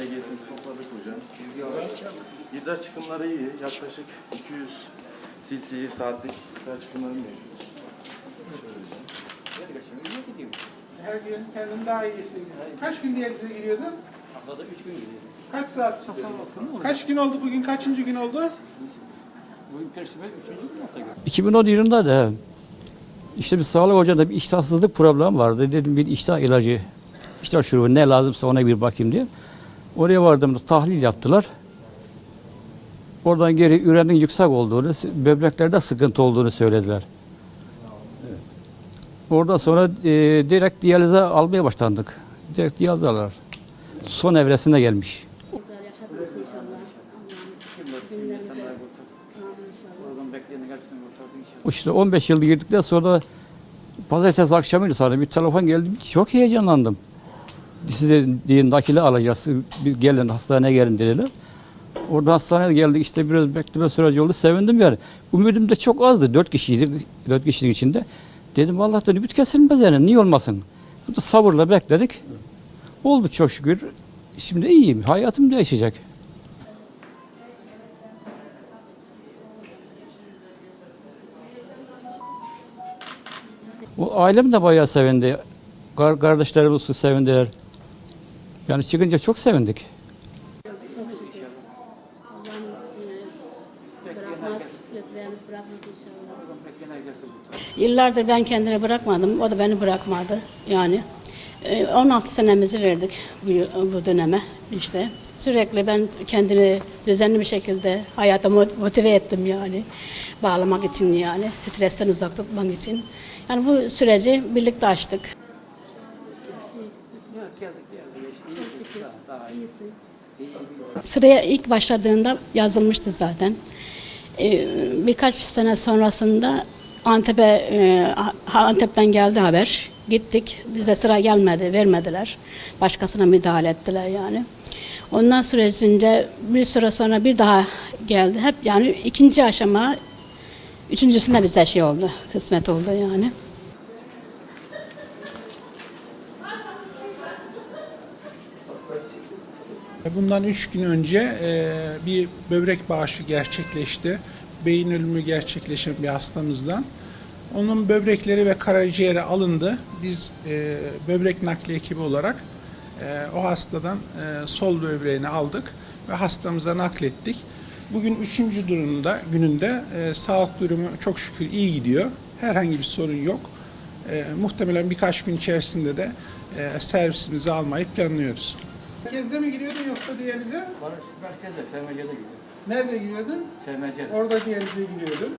EKG'sini topladık hocam. İdrar çıkımları iyi. Yaklaşık 200 cc saatlik idrar çıkımları mevcut. Her gün kendini daha iyi. Kaç gün diyalize giriyordun? Haftada 3 gün gidiyorum. Kaç saat? Kaç gün oldu bugün? Kaçıncı gün oldu? Bugün Perşembe 3. gün olsa göre. 2010 yılında da işte bir sağlık ocağında bir iştahsızlık problemi vardı. Dedim bir iştah ilacı, iştah şurubu ne lazımsa ona bir bakayım diye. Oraya vardığımda tahlil yaptılar. Oradan geri ürenin yüksek olduğunu, böbreklerde sıkıntı olduğunu söylediler. Oradan sonra e, direkt diyalize almaya başlandık. Direkt diyalize alırlar. Son evresine gelmiş. İşte 15 yıl girdikten sonra pazartesi akşamıydı sonra bir telefon geldi. Çok heyecanlandım. Size diye nakile alacağız. Bir gelin hastaneye gelin dediler. Orada hastaneye geldik işte biraz bekleme süreci oldu. Sevindim yani. Ümidim de çok azdı. Dört kişiydik. Dört kişinin içinde. Dedim Allah'tan ümit kesilmez yani. Niye olmasın? Bu da sabırla bekledik. Oldu çok şükür. Şimdi iyiyim. Hayatım değişecek. O ailem de bayağı sevindi. Kar kardeşlerimiz sevindiler. Yani çıkınca çok sevindik. Yıllardır ben kendini bırakmadım, o da beni bırakmadı. Yani e, 16 senemizi verdik bu, döneme işte. Sürekli ben kendini düzenli bir şekilde hayata mot- motive ettim yani. Bağlamak için yani, stresten uzak tutmak için. Yani bu süreci birlikte açtık. Sıraya ilk başladığında yazılmıştı zaten. Ee, birkaç sene sonrasında Antep'e e, Antep'ten geldi haber. Gittik. Bize sıra gelmedi, vermediler. Başkasına müdahale ettiler yani. Ondan sürecince bir süre sonra bir daha geldi. Hep yani ikinci aşama, üçüncüsünde bize şey oldu, kısmet oldu yani. Bundan üç gün önce e, bir böbrek bağışı gerçekleşti. Beyin ölümü gerçekleşen bir hastamızdan. Onun böbrekleri ve karaciğeri alındı. Biz e, böbrek nakli ekibi olarak e, o hastadan e, sol böbreğini aldık ve hastamıza naklettik. Bugün üçüncü durumda gününde e, sağlık durumu çok şükür iyi gidiyor. Herhangi bir sorun yok. E, muhtemelen birkaç gün içerisinde de e, servisimizi almayı planlıyoruz. Merkezde mi giriyordun yoksa diyalize? Barış merkezde, FMC'de gidiyor. Nerede giriyordun? FMC'de. Orada diyalize giriyordun.